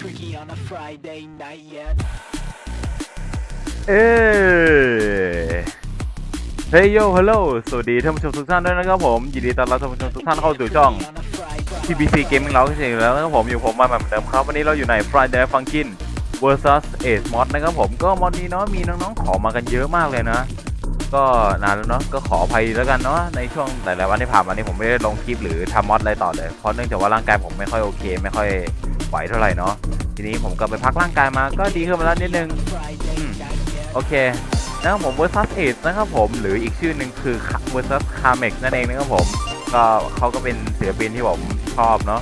freaky on a Friday night yet. เอ้เฮโยฮัลโหลสวัสดีท่านผู้ชมทุกท่านด้วยนะครับผมยินดีต้อนรับท่านผู้ชมทุกท่านเข้าสู่ช่อง TBC Gaming เราก็เช่นแล้วนะครับผมอยู่ผมมาแบบเดิมครับวันนี้เราอยู่ใน Friday Funkin vs Ace Mod นะครับผมก็มอดนี้เนาะมีน้องๆขอมากันเยอะมากเลยนะ ก็นานแล้วเนาะก็ขออภัยแล้วกันเนาะในช่วงหลายๆวันที่ผ่านมานี้ผมไม่ได้ลงคลิปหรือทำมอดอะไรต่อเลยเพราะเนื่องจากว่าร่างกายผมไม่ค่อยโอเค ไม่ค่อย ไหวเท่าไหร่เนาะทีนี้ผมก็ไปพักร่างกายมาก็ดีขึ้นมาแล้วนิดนึงโอเคนะครับผม versus Ace นะครับผมหรืออีกชื่อหนึ่งคือ versus Carmex นั่นเองนะครับผม ก็เขาก็เป็นศิลปินที่ผมชอบเนาะ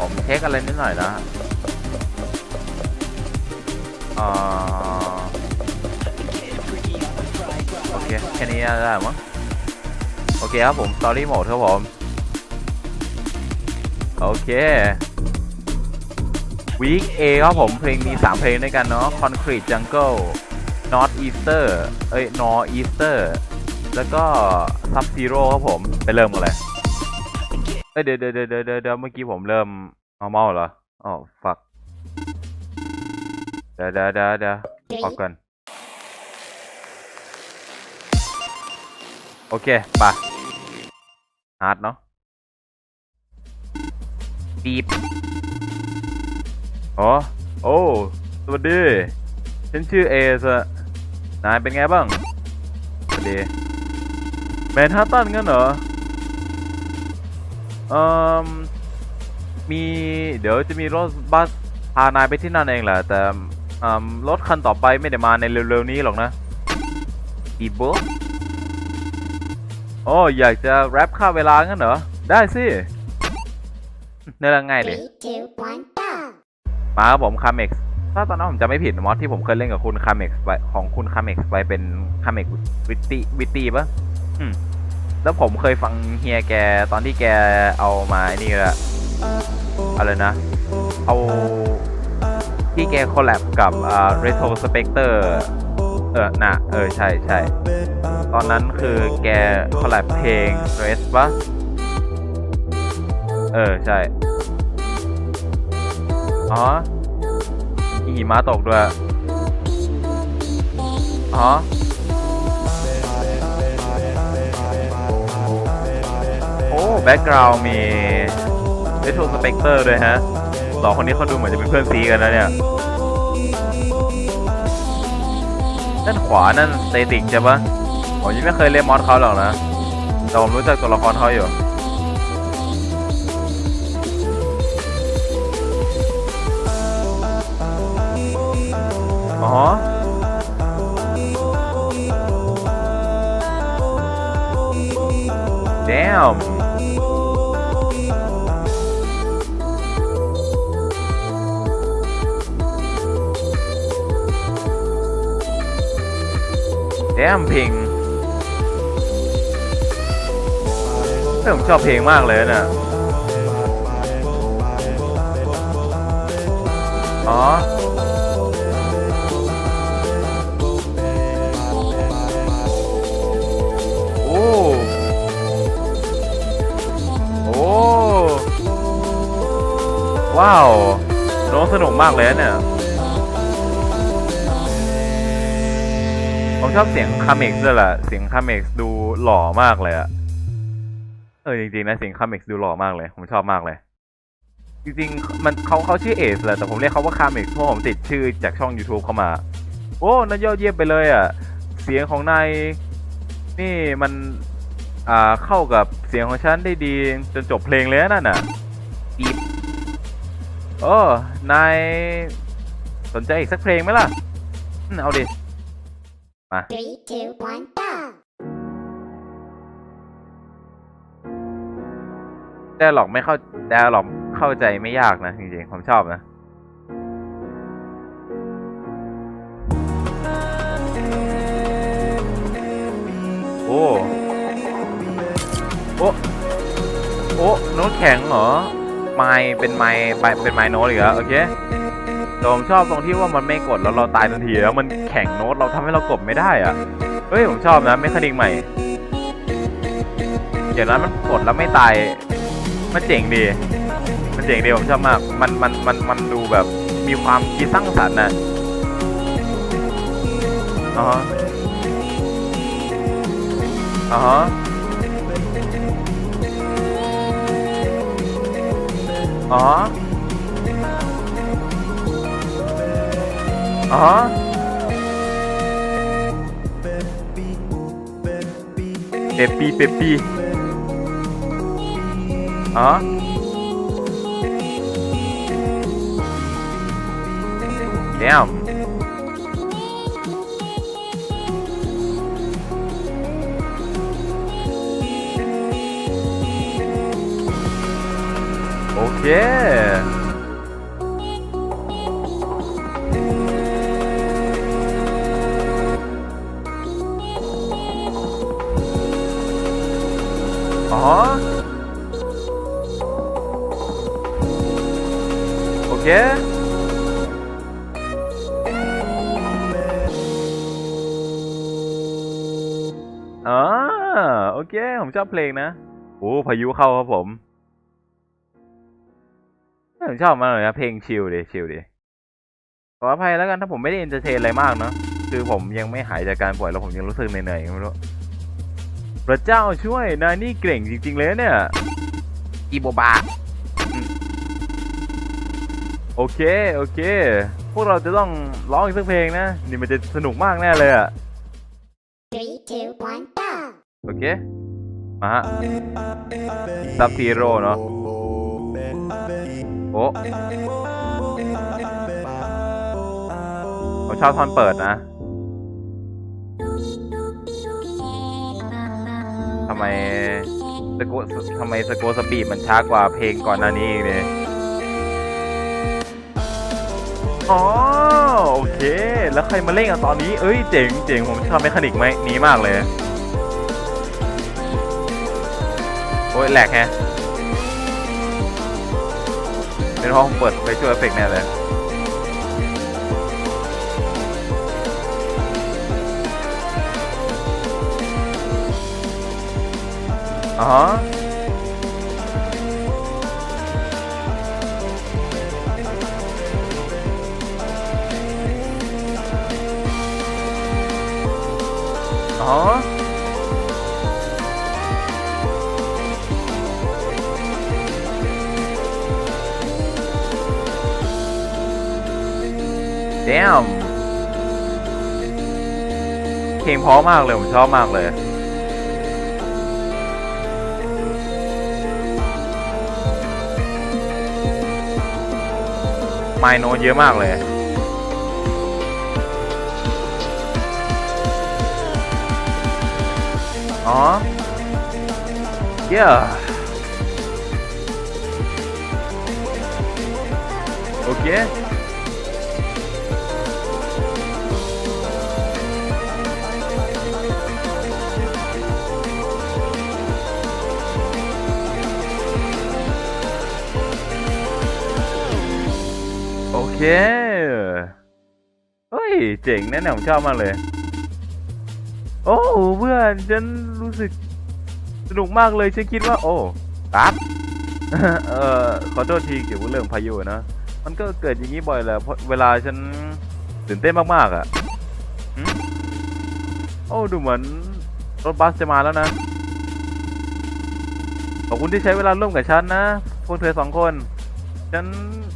ผมเช็คอะไรนิดหน่อยนะโอเคแค่นี้ได้มั้งโอเคครับผม Story Mode ครับผม โอเค Week A ครับผมเพลงมี 3 เพลงด้วยกันเนาะ Concrete Jungle North Easter เอ้ย North Easter แล้วก็ Sub Zero ครับผม ไปเริ่มกันเลยเอ้ยเดี๋ยวเดี๋ยวเดี๋ยวเดี๋ยวเมื่อกี้ผมเริ่ม normal เหรออ๋อ fuck เดี๋ยวเดี๋ยวเดี๋ยวเดี๋ยวออกก่อนโอเคไปะฮาร์ดเนาะีบอ๋อโอ้ สวัสดี ฉันชื่อเอสะนายเป็นไงบ้าง สวัสดี แมนฮัตตันงั้นเหรอเอ่อมีเดี๋ยวจะมีรถบัสพานายไปที่นั่นเองแหละ แต่รถคันต่อไปไม่ได้มาในเร็วๆนี้หรอกนะอีโบโอ้อยากจะแรปค่าเวลางั้นเหรอ ได้สิ นี่ละง่ายดิ Three, two, one, go! มาครับผมคาเม็กซ์ถ้าตอนนั้นผมจะไม่ผิดมอสที่ผมเคยเล่นกับคุณคาเม็กซ์ไปของคุณคาเม็กซ์ไปเป็นคาเม็กซ์วิตตี้วิตตี้ปะอืม แล้วผมเคยฟังเฮียแกตอนที่แกเอามาไอ้นี่ละอะไรนะ เอาที่แกคอลแลบกับอ่า Retro Spectre เออน่ะ เออ ใช่ใช่ ตอนนั้นคือแกคอลแลบเพลง Dress ปะ เออ ใช่ อ๋อมีหิมะตกด้วย อ๋อโอ้แบ็กกราวมี Retro Spectre ด้วยฮะสองคนนี้เขาดูเหมือนจะเป็นเพื่อนซีกันนะเนี่ยด้านขวานั่นสเตติกใช่ปะผมยังไม่เคยเล่นมอสเขาหรอกนะ แต่ผมรู้จักตัวละครเขาอยู่ อ๋อ damn แดมเพลงผมชอบเพลงมากเลยนะอ๋อโอ้ ว้าวน้องสนุกมากเลยเนี่ย ผมชอบเสียงคาเม็กซ์ด้วยแหละเสียงคาเม็กซ์ดูหล่อมากเลยอะเออจริงๆนะเสียงคาเม็กซ์ดูหล่อมากเลย ผมชอบมากเลย จริงๆ มันเขาเขาชื่อเอสแหละแต่ผมเรียกเขาว่าคาเม็กซ์เพราะผมติดชื่อจากช่อง YouTube เข้ามา โอ้นายยอดเยี่ยมไปเลยอะเสียงของนายนี่มันอ่าเข้ากับเสียงของฉันได้ดีจนจบเพลงเลยนั่นน่ะ โอ้นายสนใจอีกสักเพลงไหมล่ะอืมเอาดิ Three, two, one, go! แต่หลอกไม่เข้าแต่หลอกเข้าใจไม่ยากนะจริงๆ ผมชอบนะโอ้ โอ้ โอ้โน้ตแข็งเหรอ ไม้เป็นไม้เป็นไม้โน้ตอีกแล้วโอเคแต่ผมชอบตรงที่ว่ามันไม่กดแล้วเราตายทันทีแล้วมันแข็งโน้ตเราทำให้เรากดไม่ได้อะเฮ้ยผมชอบนะเมคานิกใหม่อย่างนั้นมันกดแล้วไม่ตายมันเจ๋งดี มันเจ๋งดีผมชอบมาก มันมันมันมันดูแบบมีความคิดสร้างสรรค์นะอ๋ออ๋อ ฮะอ๋ออ๋อเปปปี้เปปปี้อ๋อ Damn. Okay. Aha. Okay. อ่าโอเค ผมชอบเพลงนะ โอ้พายุเข้าครับผม ผมชอบมากเลยนะเพลงชิลดิชิลดิขออภัยแล้วกันถ้าผมไม่ได้เอนเตอร์เทนอะไรมากเนาะคือผมยังไม่หายจากการป่วยแล้วผมยังรู้สึกเหนื่อยๆไม่รู้พระเจ้าช่วยนายนี่เก่งจริง ๆ เลยเนี่ยอีโบบาอืมโอเค โอเค พวกเราจะต้องร้องอีกสักเพลงนะ นี่มันจะสนุกมากแน่เลยอะ Three, two, one, go. โอเค มาฮะซับซีโร่เนาะโอ้ ผมชอบท่อนเปิดนะทำไมสโกทำไมสโกสปีดมันช้ากว่าเพลงก่อนหน้านี้อีกเลยอ๋อโอเค แล้วใครมาเล่นกันตอนนี้ เอ้ยเจ๋งเจ๋งผมชอบเมคานิกไหมนี้มากเลย โอ้ยแหลกแฮะ เป็นเพราะผมเปิดไปช่วยเอฟเฟกต์แน่เลยอ๋ออ๋อ damn เพลงเพราะมากเลย ผมชอบมากเลย ไมโนเยอะมากเลยอ๋อ yeah โอเค เคเฮ้ย เจ๋งนะเนี่ยผมชอบมากเลย โอ้เพื่อนฉันรู้สึกสนุกมากเลยฉันคิดว่า โอ้ปั๊บเออขอโทษทีเกี่ยวกับเรื่องพายุนะ มันก็เกิดอย่างนี้บ่อยแหละเพราะเวลาฉันตื่นเต้นมากๆอะโอ้ดูเหมือนรถบัสจะมาแล้วนะ ขอบคุณที่ใช้เวลาร่วมกับฉันนะพวกเธอสองคน ฉัน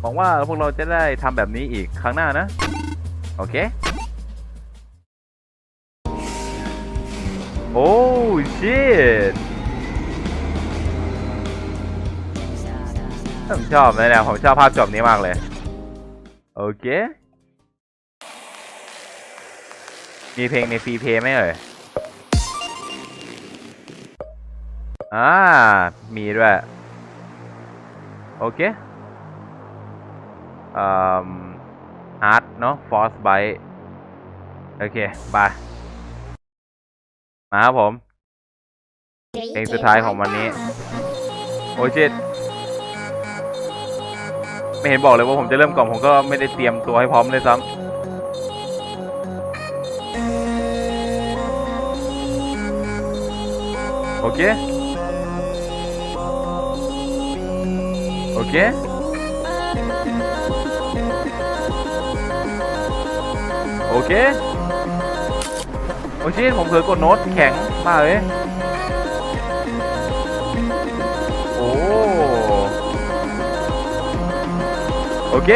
หวังว่าพวกเราจะได้ทำแบบนี้อีกครั้งหน้านะ โอเค โอ้ชิตผมชอบนะเนี่ยผมชอบภาพจบนี้มากเลย โอเค มีเพลงในฟรีเพย์ไหมเอ่ยอ่า มีด้วย โอเค ฮาร์ดเนาะฟอสไบโอเคไปมาครับผม Three, เพลง two, สุดท้าย one, ของวันนี้ go. โอ้ชิตไม่เห็นบอกเลยว่าผมจะเริ่มก่อนผมก็ไม่ได้เตรียมตัวให้พร้อมเลยซ้ำโอเค โอเค โอเค โอเคผมเผลอกดโน้ตแข็งมาเลยโอ้โอเค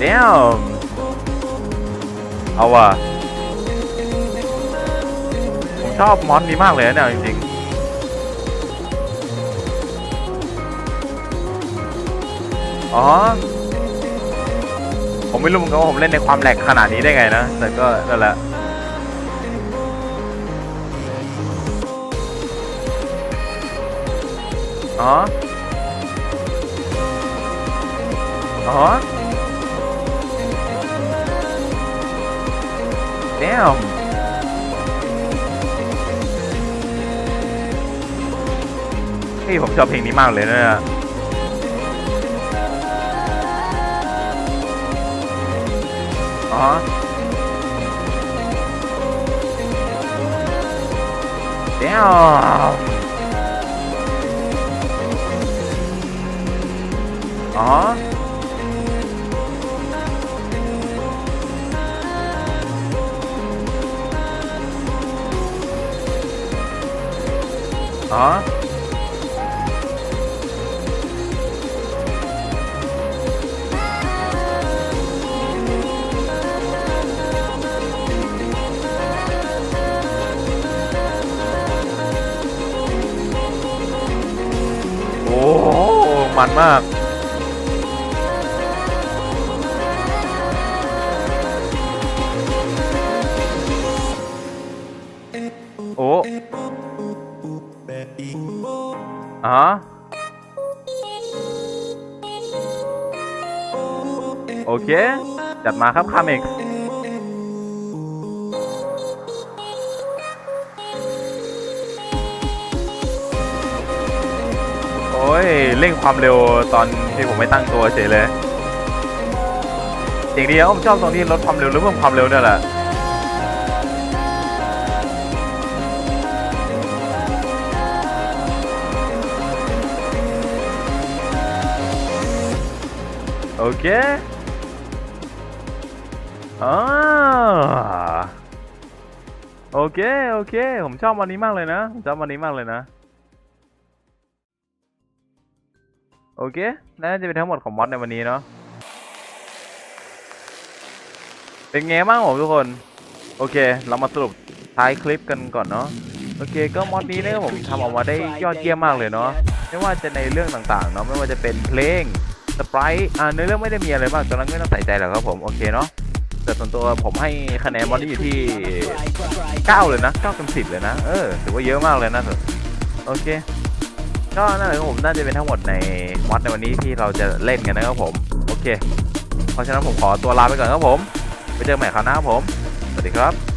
damn เอาว่ะผมชอบมอนนี้มากเลยเนี่ยจริงๆ อ๋อ ผมไม่รู้เหมือนกันว่าผมเล่นในความแหลกขนาดนี้ได้ไงนะ แต่ก็นั่นแหละอ๋อ อ๋อ damn เฮ้ยผมชอบเพลงนี้มากเลยนะ เนี่ยอ๋ มันมาก โอ้อ๋อโอเค จัดมาครับคาเมก อ้ยเร่งความเร็วตอนที่ผมไม่ตั้งตัวเฉยเลยสิ่างเดียวผมชอบตรงที่ลดความเร็วหรือเพิ่มความเร็วเนี่ยแหละโอเคอ่าโอเค โอเค ผมชอบวันนี้มากเลยนะ ผมชอบวันนี้มากเลยนะ โอเค น่าจะเป็นทั้งหมดของมอดในวันนี้เนาะ เป็นไงบ้างผมทุกคน โอเค เรามาสรุปท้ายคลิปกันก่อนเนาะ โอเค ก็มอดนี้เนี่ยผมทำออกมาได้ยอดเยี่ยมมากเลยเนาะ ไม่ว่าจะในเรื่องต่างๆเนาะ ไม่ว่าจะเป็นเพลง สปร์อ่าเนื้อเรื่องไม่ได้มีอะไรมากตอนนั้นไม่ต้องใส่ใจหรอกครับผม โอเคเนาะแต่ส่วนตัวผมให้คะแนนมอดนี้อยู่ที่ 9 เลยนะ9เต็ม10 เลยนะ เออ ถือว่าเยอะมากเลยนะโอเค ก็นั่นแหละครับผมน่าจะเป็นทั้งหมดในมอดในวันนี้ที่เราจะเล่นกันนะครับผม โอเค เพราะฉะนั้นผมขอตัวลาไปก่อนครับผม ไปเจอกันใหม่คราวหน้าครับผม สวัสดีครับ